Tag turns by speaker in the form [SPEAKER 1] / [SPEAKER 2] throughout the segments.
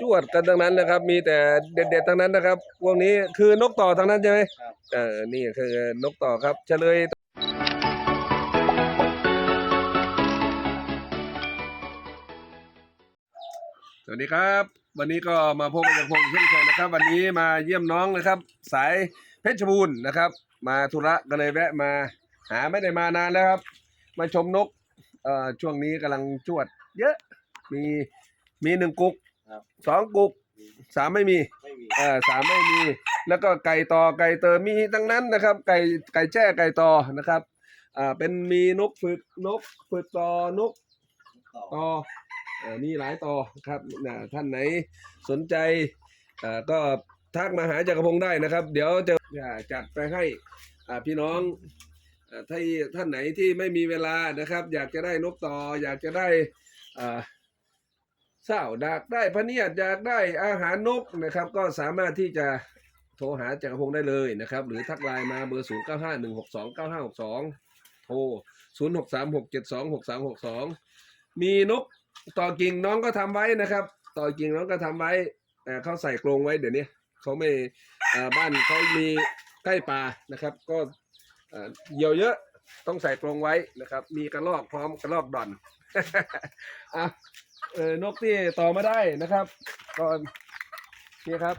[SPEAKER 1] จวดกันทั้งนั้นนะครับ มีแต่เด็ดๆทั้งนั้นนะครับ พวกนี้คือนกต่อทั้งนั้นใช่ไหม
[SPEAKER 2] ครับ
[SPEAKER 1] เออนี่คือนกต่อครับเฉลยสวัสดีครับ วันนี้ก็มาพบกับผมเช่นเคยนะครับ วันนี้มาเยี่ยมน้องนะครับ สายเพชรบูรณ์นะครับ มาธุระก็เลยแวะมาหาไม่ได้มานานแล้วครับ มาชมนกเอ่อช่วงนี้กำลังจวด เยอะมีมีหนึ่งกุก
[SPEAKER 2] ครับ
[SPEAKER 1] สองกุกสามไม่มี
[SPEAKER 2] ไม่มี
[SPEAKER 1] เออสามไม่มี แล้วก็ไก่ต่อไก่เตอมีทั้งนั้นนะครับ ไก่ไก่แจ้ไก่ต่อนะครับอ่าเป็นมีนกฝึกนกฝึกต่อนก
[SPEAKER 2] ต่อ
[SPEAKER 1] ต่อเอ่อมีหลายต่อครับนะท่านไหนสนใจเอ่อก็ทักมาหาจักรพงศ์ได้นะครับ เดี๋ยวจะจะจัดไปให้อ่าพี่น้องเอ่อถ้าท่านไหนที่ไม่มีเวลานะครับ อยากจะได้นกต่อ อยากจะได้อ่า เศร้าดากได้พเนียดอยากได้อาหารนกนะครับ ก็สามารถที่จะโทรหาจักรพงศ์ได้เลยนะครับ หรือทักไลน์มาเบอร์ศูนย์เก้าห้าหนึ่งหกสองเก้าห้าหกสองโทรศูนย์หกสามหกเจ็ดสองหกสามหกสองมีนกต่อกิ่งน้องก็ทำไว้นะครับ ต่อกิ่งน้องก็ทำไว้แต่เขาใส่กรงไว้เดี๋ยวนี้เขาไม่บ้านเขามีใกล้ป่านะครับ ก็เยี่ยวเยอะต้องใส่กรงไว้นะครับ มีกระรอกพร้อมกระรอกดอนอะ เออนกที่ต่อมาได้นะครับก่อนนี่ครับ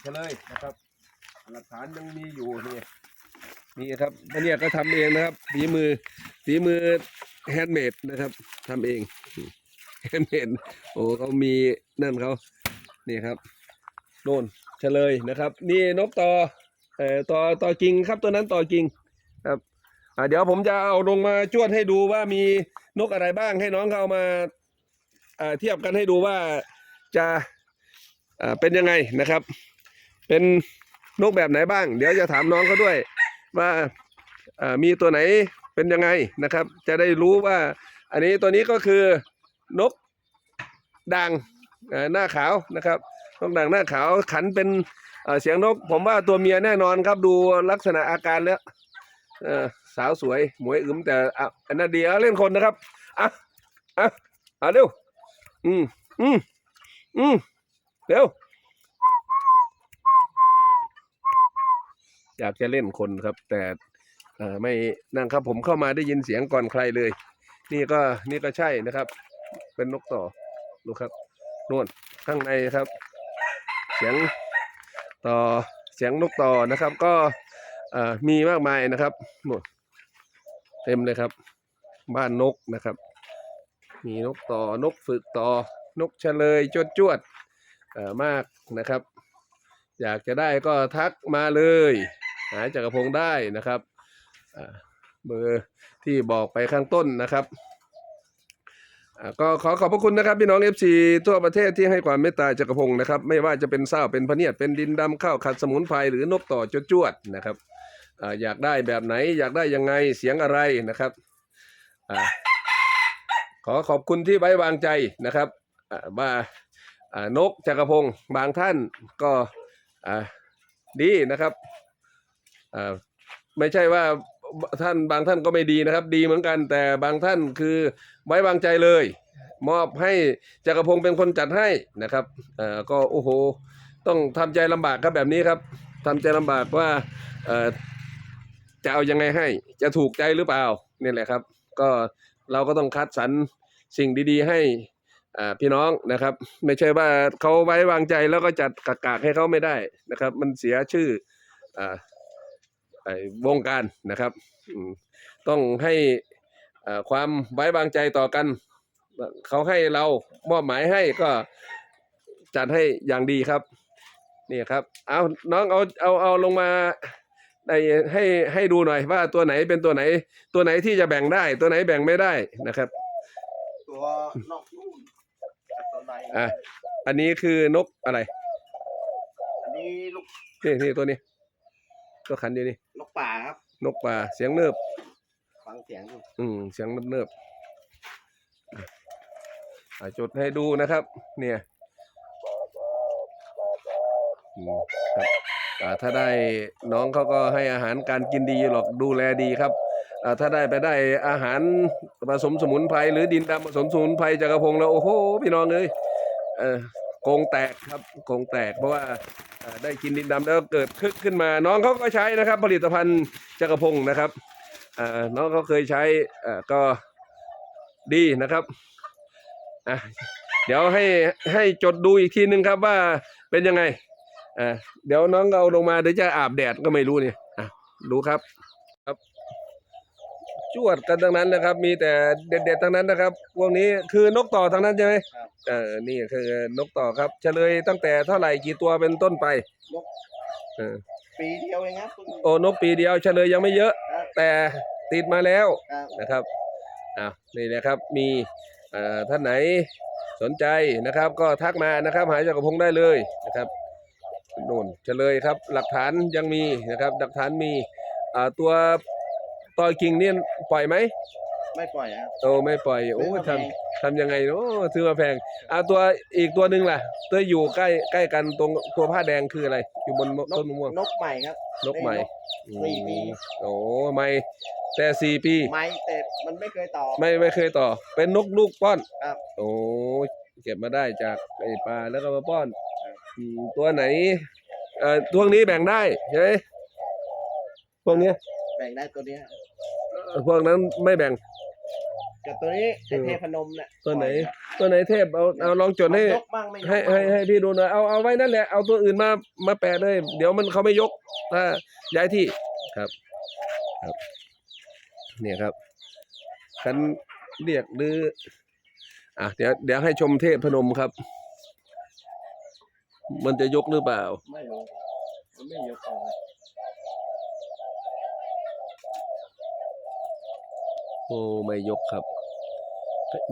[SPEAKER 1] เฉลยนะครับ หลักฐานยังมีอยู่นี่นี่ครับอันเนี้ยก็ทำเองนะครับฝีมือฝีมือแฮนด์เมดนะครับทำเองแฮนด์เมดโอ้เขามีนั่นเขานี่ครับโน่นเฉลยนะครับ นี่นกต่อเอ่อต่อต่อจริงครับตัวนั้นต่อจริงครับอ่าเดี๋ยวผมจะเอาลงมาจวดให้ดูว่ามีนกอะไรบ้างให้น้องเขาเอามา เทียบกันให้ดูว่าจะเป็นยังไงนะครับ เป็นนกแบบไหนบ้าง เดี๋ยวจะถามน้องเขาด้วยว่ามีตัวไหนเป็นยังไงนะครับ จะได้รู้ว่า อันนี้ตัวนี้ก็คือนกด่างหน้าขาวนะครับนกด่างหน้าขาวขันเป็นเสียงนก ผมว่าตัวเมียแน่นอนครับดูลักษณะอาการแล้วสาวสวยหมวยอึมแต่อันนั้นดีเอาเล่นคนนะครับอะอะอะเร็ว อืมอืมอืมเร็วอยากจะเล่นคนครับ แต่ไม่นั่งครับ ผมเข้ามาได้ยินเสียงก่อนใครเลย นี่ก็นี่ก็ใช่นะครับ เป็นนกต่อดูครับนู่นข้างในครับ เสียงต่อเสียงนกต่อนะครับ ก็มีมากมายนะครับนู่นเต็มเลยครับ บ้านนกนะครับ มีนกต่อนกฝึกต่อนกเฉลยจวดจวดมากนะครับ อยากจะได้ก็ทักมาเลยหาจักรพงได้นะครับเบอร์ที่บอกไปข้างต้นนะครับก็ขอขอบพระคุณนะครับพี่น้อง FC ทั่วประเทศที่ให้ความเมตตาจักรพงศ์นะครับ ไม่ว่าจะเป็นเศร้าเป็นพเนียดเป็นดินดำข้าวขัดสมุนไพรหรือนกต่อจวดนะครับออยากได้แบบไหนอยากได้ยังไงเสียงอะไรนะครับ ขอขอบคุณที่ไว้วางใจนะครับอ่านกจักรพงศ์บางท่านก็ดีนะครับไม่ใช่ว่าท่านบางท่านก็ไม่ดีนะครับ ดีเหมือนกันแต่บางท่านคือไว้วางใจเลย มอบให้จักรพงศ์เป็นคนจัดให้นะครับก็โอ้โห ต้องทำใจลำบากครับแบบนี้ครับทำใจลำบากว่าจะเอายังไงให้ จะถูกใจหรือเปล่านี่แหละครับ ก็ เราก็ต้องคัดสรรสิ่งดีๆ ให้พี่น้องนะครับ ไม่ใช่ว่าเขาไว้วางใจแล้วก็จัดกากๆให้เขาไม่ได้นะครับ มันเสียชื่ออวงการนะครับ ต้องให้ความไว้วางใจต่อกันเขาให้เรามอบหมายให้ก็จัดให้อย่างดีครับ นี่ครับ เอาน้องเอาเอาเอาลงมา ได้ให้ให้ดูหน่อยว่าตัวไหนเป็นตัวไหน ตัวไหนที่จะแบ่งได้ ตัวไหนแบ่งไม่ได้นะครับ
[SPEAKER 2] ตัวนอกนู่นกับตัวใน
[SPEAKER 1] อะอันนี้คือนกอะไร
[SPEAKER 2] อันนี้ลูก
[SPEAKER 1] นี่นี่ตัวนี้ตัวขันเดียวนี่
[SPEAKER 2] นกป่าครับ
[SPEAKER 1] นกป่าเสียงเนิบ
[SPEAKER 2] ฟังเสียงดู
[SPEAKER 1] อืมเสียงเนิบๆอะอะจดให้ดูนะครับ เนี่ยอืมครับอ่า ถ้าได้น้องเขาก็ให้อาหารการกินดีหรอกดูแลดีครับถ้าได้ไปได้อาหารผสมสมุนไพรหรือดินดำผสมสมุนไพรจักรพงแล้วโอ้โหพี่น้องเอ้ยเออกงแตกครับโกงแตกเพราะว่าได้กินดินดำแล้วเกิดคึกขึ้นมา น้องเขาก็ใช้นะครับ ผลิตภัณฑ์จักรพงนะครับน้องเขาเคยใช้ก็ดีนะครับเดี๋ยวให้ให้จดดูอีกทีนึงครับว่าเป็นยังไง อะเดี๋ยวน้องเอาลงมาเดี๋ยวจะอาบแดดก็ไม่รู้เนี่ยอะดูครับครับ จวดกันทั้งนั้นนะครับ มีแต่เด็ดๆทั้งนั้นนะครับ พวกนี้คือนกต่อทั้งนั้นใช่ไหม
[SPEAKER 2] ครับ
[SPEAKER 1] เออนี่คือนกต่อครับ เฉลยตั้งแต่เท่าไหร่กี่ตัวเป็นต้นไป
[SPEAKER 2] นก
[SPEAKER 1] เออ
[SPEAKER 2] ปีเดียวเองครับเพิ่ง
[SPEAKER 1] โอ้นกปีเดียวเฉลยยังไม่เยอะ
[SPEAKER 2] ครับ
[SPEAKER 1] แต่ติดมาแล้ว
[SPEAKER 2] ครับ
[SPEAKER 1] นะครับอ้าวนี่นะครับมีเอ่อท่านไหนสนใจนะครับ ก็ทักมานะครับ หาจักรพงศ์ได้เลยนะครับ โน่นเฉลยครับ หลักฐานยังมีนะครับ หลักฐานมีอ่าตัวต่อกิ่งนี่ปล่อยไหม
[SPEAKER 2] ไม่ปล่อยครับ
[SPEAKER 1] โตไม่ปล่อยโอ้
[SPEAKER 2] ไม่
[SPEAKER 1] ท
[SPEAKER 2] ปล่อยำ
[SPEAKER 1] ทำยังไงเนาะซื้อมาแพงเอาตัวอีกตัวหนึ่งล่ะ ตัวอยู่ใกล้ใกล้กันตรงตัวผ้าแดงคืออะไร อยู่บน
[SPEAKER 2] น
[SPEAKER 1] ต้
[SPEAKER 2] ก
[SPEAKER 1] นมะม่วง
[SPEAKER 2] นกใหม่ครับ
[SPEAKER 1] นกใหม่
[SPEAKER 2] สี่ปี
[SPEAKER 1] อืมโอ้ไม่แต่สี่ปี
[SPEAKER 2] ไม้แต่มันไม่เคยต่อ
[SPEAKER 1] ไม่ไม่เคยต่อ เป็นนกลูกป้อน
[SPEAKER 2] ครับ
[SPEAKER 1] โอ้เก็บมาได้จากไอ้ปลาแล้วก็มาป้อน
[SPEAKER 2] ครับ
[SPEAKER 1] อืม ตัวไหนเอ่อพวกนี้แบ่งได้ใช่ไหมพวกเนี้ย
[SPEAKER 2] แบ่งได้ตัวเนี้ย
[SPEAKER 1] เอ่อพวกนั้นไม่แบ่ง
[SPEAKER 2] กับตัวนี้ไอ
[SPEAKER 1] เออ
[SPEAKER 2] เทพนมเนี่ย
[SPEAKER 1] ตัวไหน
[SPEAKER 2] ปล่อยครับ
[SPEAKER 1] ตัวไหนเทพเอาเอาลองจดให้
[SPEAKER 2] มันยกมั่งไม่ยก
[SPEAKER 1] ให้
[SPEAKER 2] มั่ง
[SPEAKER 1] ให้ให้พี่ดูหน่อยเอาเอาไว้นั่นแหละเอาตัวอื่นมามาแปะเลย เดี๋ยวมันเขาไม่ยกถ้าย้ายที่ครับครับ เนี่ยครับฉันเรียกหรืออะเดี๋ยวเดี๋ยวให้ชมเทพพนมครับ มันจะยกหรือเปล่า
[SPEAKER 2] ไม่รู้มันไม่ยกออก
[SPEAKER 1] โอ้ไม่ยกครับ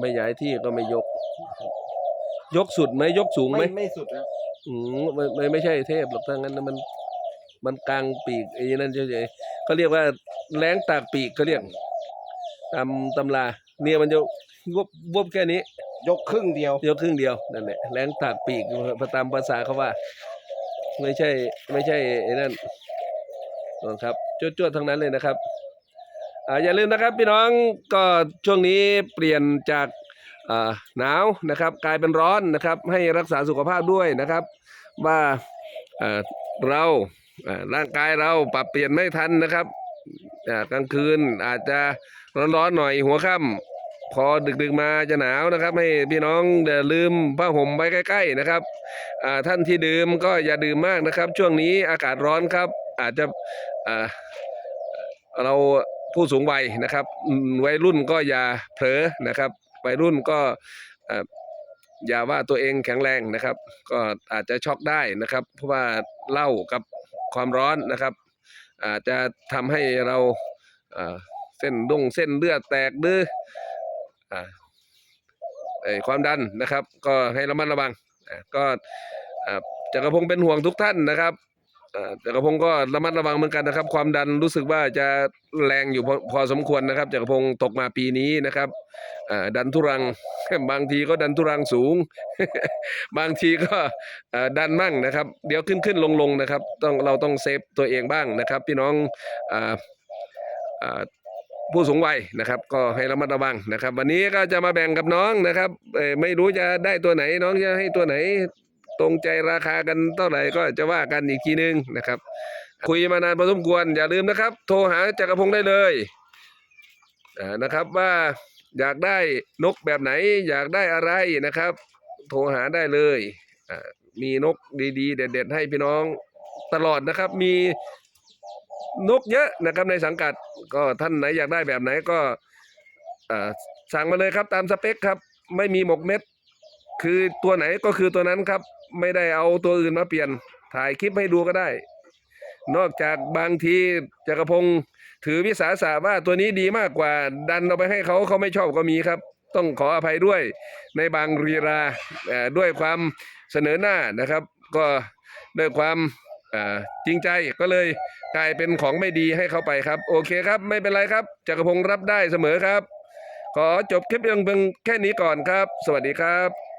[SPEAKER 1] ไม่ย้ายที่ก็ไม่ยก ยกสุดไหมยกสูงไหม
[SPEAKER 2] ไม่ไม่สุดนะ
[SPEAKER 1] อืมไม่ไม่ไม่ใช่เทพหรอกถ้างั้นนะมันมันกลางปีกไอ้นั่นเฉยๆเขาเรียกว่าแรงตากปีกเขาเรียกตามตำราเนี่ยมันจะวบวบแค่นี้
[SPEAKER 2] ยกครึ่งเดียว
[SPEAKER 1] ยวครึ่งเดียวนั่นแหละแรงตากปีกตามภาษาเขาว่า ไม่ใช่ไม่ใช่ไอ้นั่นนนครับจวดๆทั้งนั้นเลยนะครับออย่าลืมนะครับพี่น้องก็ช่วงนี้เปลี่ยนจากหนาวนะครับ กลายเป็นร้อนนะครับ ให้รักษาสุขภาพด้วยนะครับ ว่าเราร่างกายเราปรับเปลี่ยนไม่ทันนะครับกลางคืนอาจจะร้อนๆหน่อยหัวค่ำ พอดึกๆมาจะหนาวนะครับ ให้พี่น้องอย่าลืมผ้าห่มไว้ใกล้ ๆนะครับท่านที่ดื่มก็อย่าดื่มมากนะครับ ช่วงนี้อากาศร้อนครับ อาจจะเราผู้สูงวัยนะครับวัยรุ่นก็อย่าเผลอนะครับวัยรุ่นก็อย่าว่าตัวเองแข็งแรงนะครับ ก็อาจจะช็อกได้นะครับ เพราะว่าเหล้ากับความร้อนนะครับ อาจจะทำให้เราอ่าเส้นดงเส้นเลือดแตกหรือ อ่าความดันนะครับ ก็ให้ระมัดระวังก็จักรพงศ์เป็นห่วงทุกท่านนะครับจักรพงศ์ก็ระมัดระวังเหมือนกันนะครับ ความดันรู้สึกว่าจะแรงอยู่พอพอสมควรนะครับจักรพงศ์ตกมาปีนี้นะครับดันทุรังบางทีก็ดันทุรังสูง บางทีก็ดันมั่งนะครับ เดี๋ยวขึ้นขึ้นลงลงนะครับ ต้องเราต้องเซฟตัวเองบ้างนะครับ พี่น้องอ ผู้สูงวัยนะครับ ก็ให้ระมัดระวังนะครับ วันนี้ก็จะมาแบ่งกับน้องนะครับไม่รู้จะได้ตัวไหนน้องจะให้ตัวไหน ตรงใจราคากันเท่าไหร่ก็จะว่ากันอีกทีนึงนะครับ คุยมานานพอสมควร อย่าลืมนะครับ โทรหาจักรพงศ์ได้เลยนะครับว่าอยากได้นกแบบไหน อยากได้อะไรนะครับ โทรหาได้เลยมีนกดีๆ เด็ด ๆ ให้พี่น้องตลอดนะครับ มี นกเยอะนะครับในสังกัดก็ท่านไหนอยากได้แบบไหนก็สั่งมาเลยครับตามสเปคครับ ไม่มีหมกเม็ด คือตัวไหนก็คือตัวนั้นครับ ไม่ได้เอาตัวอื่นมาเปลี่ยนถ่ายคลิปให้ดูก็ได้ นอกจากบางทีจักรพงศ์ถือวิสาสะว่าตัวนี้ดีมากกว่า ดันเอาไปให้เขาเขาไม่ชอบก็มีครับ ต้องขออภัยด้วยในบางรีราเอ่อด้วยความเสนอหน้านะครับ ก็ด้วยความจริงใจก็เลย กลายเป็นของไม่ดีให้เขาไปครับ โอเคครับ ไม่เป็นไรครับจักรพงศ์รับได้เสมอครับ ขอจบคลิปเพียงเพียงแค่นี้ก่อนครับ สวัสดีครับ